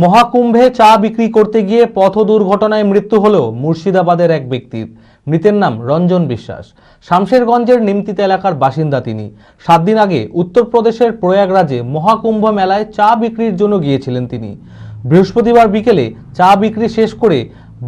মহাকুম্ভে চা বিক্রি করতে গিয়ে পথ দুর্ঘটনায় মৃত্যু হল মুর্শিদাবাদের এক ব্যক্তির মৃতের নাম রঞ্জন বিশ্বাস। শামশেরগঞ্জের নিমতিতে এলাকার বাসিন্দা তিনি। সাত দিন আগে উত্তরপ্রদেশের প্রয়াগরাজে মহাকুম্ভ মেলায় চা বিক্রির জন্য গিয়েছিলেন তিনি। বৃহস্পতিবার বিকেলে চা বিক্রি শেষ করে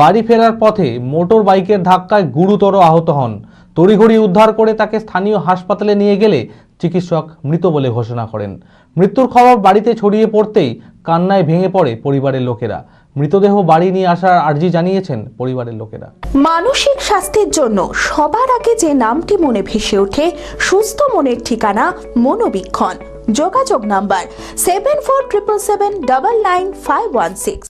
বাড়ি ফেরার পথে মোটর বাইকের ধাক্কায় গুরুতর আহত হন। তড়িঘড়ি উদ্ধার করে তাকে স্থানীয় হাসপাতালে নিয়ে গেলে চিকিৎসক মৃত বলে ঘোষণা করেন। মৃত্যুর খবর বাড়িতে ছড়িয়ে পড়তেই কান্নায় ভেঙে পড়ে পরিবারের লোকেরা। মৃতদেহ বাড়ি নিয়ে আসার আর্জি জানিয়েছেন পরিবারের লোকেরা। মানসিক স্বাস্থ্যের জন্য সবার আগে যে নামটি মনে ভেসে ওঠে, সুস্থ মনের ঠিকানা মনোবীক্ষণ। যোগাযোগ number seven four triple seven double nine five one six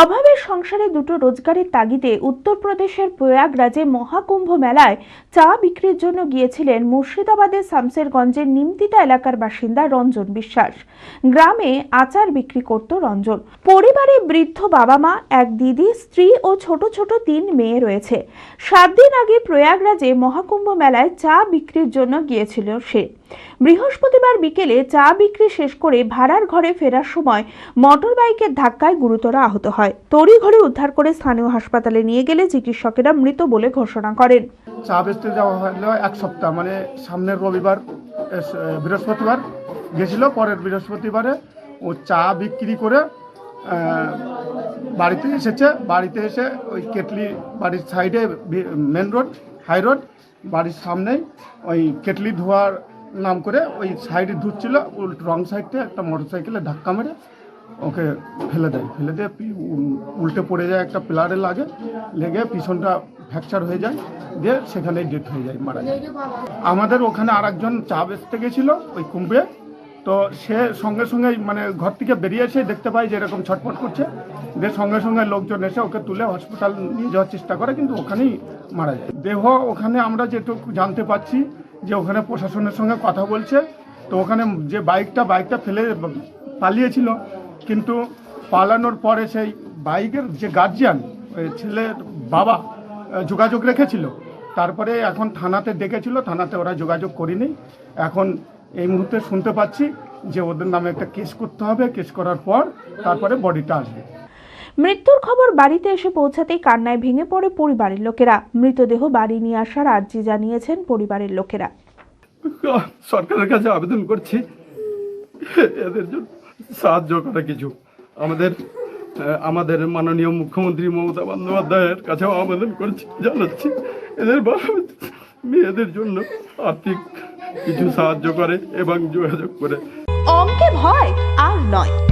অভাবের সংসারে দুটো রোজগারের তাগিদে উত্তরপ্রদেশের প্রয়াগরাজে মহাকুম্ভ মেলায় চা বিক্রির জন্য গিয়েছিলেন মুর্শিদাবাদের শামসেরগঞ্জের নিমতিতা এলাকার বাসিন্দা রঞ্জন বিশ্বাস। গ্রামে আচার বিক্রি করত রঞ্জন। পরিবারে বৃদ্ধ বাবা মা, এক দিদি, স্ত্রী ও ছোট ছোট তিন মেয়ে রয়েছে। সাত দিন আগে প্রয়াগরাজে মহাকুম্ভ মেলায় চা বিক্রির জন্য গিয়েছিল সে। বৃহস্পতিবার বিকেলে চা বিক্রি শেষ করে ভাড়ার ঘরে ফেরার সময় মোটর বাইকের ধাক্কায় গুরুতর আহত হয়। তড়িঘড়ি উদ্ধার করে স্থানীয় হাসপাতালে নিয়ে গেলে চিকিৎসকেরা মৃত বলে ঘোষণা করেন। চা বেচতে যাওয়া হলো এক সপ্তাহ মানে সামনের রবিবার বৃহস্পতিবার গেছিল, পরের বৃহস্পতিবারে ও চা বিক্রি করে বাড়িতে এসেছে। বাড়িতে এসে ওই কেটলি বাড়ির সাইডে মেন রোড, হাই রোড, বাড়ির সামনেই ওই কেটলি ধোয়ার নাম করে ওই সাইডে ধুচ্ছিল উল্ট রং সাইডে একটা মোটর সাইকেলে ধাক্কা মেরে ওকে ফেলে দেয়। ফেলে দিয়ে উল্টে পড়ে যায়, একটা পিলারে লাগে, লেগে পিছনটা ফ্র্যাকচার হয়ে যায়, দিয়ে সেখানেই ডেথ হয়ে যায়, মারা যায়। আমাদের ওখানে আর একজন চা বেচতে গেছিল, ওই কুম্ভে তো সে সঙ্গে সঙ্গে মানে ঘর থেকে বেরিয়ে এসে দেখতে পাই যে এরকম ছটফট করছে, দিয়ে সঙ্গে সঙ্গে লোকজন এসে ওকে তুলে হসপিটাল নিয়ে যাওয়ার চেষ্টা করে, কিন্তু ওখানেই মারা যায়। দেহ ওখানে আমরা যেটুকু জানতে পাচ্ছি যে ওখানে প্রশাসনের সঙ্গে কথা বলছে, তো ওখানে যে বাইকটা বাইকটা ফেলে পালিয়েছিল, কিন্তু পালানোর পরে সেই বাইকের যে গার্জিয়ান ছেলের বাবা যোগাযোগ রেখেছিল। তারপরে এখন থানাতে ডেকেছিল, থানাতে ওরা যোগাযোগ করিনি। এখন এই মুহূর্তে শুনতে পাচ্ছি যে ওদের নামে একটা কেস করতে হবে। কেস করার পর তারপরে বডিটা আসবে। মৃত্যুর খবর বাড়িতে এসে পৌঁছাতেই কান্নায় ভেঙে পড়ে পরিবারের লোকেরা। মৃতদেহ বাড়ি নিয়ে আসার আর্জি জানিয়েছেন পরিবারের লোকেরা। সরকারের কাছে আবেদন করছি। এদের জন্য সাহায্য করা কিছু। আমাদের আমাদের মাননীয় মুখ্যমন্ত্রী মমতা বন্দ্যোপাধ্যায়ের কাছেও আবেদন করছি জানাচ্ছি। এদের মেয়েদের জন্য আর্থিক কিছু সাহায্য করে এবং যোগাযোগ করে। অঙ্কে ভয় আর নয়।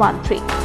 one three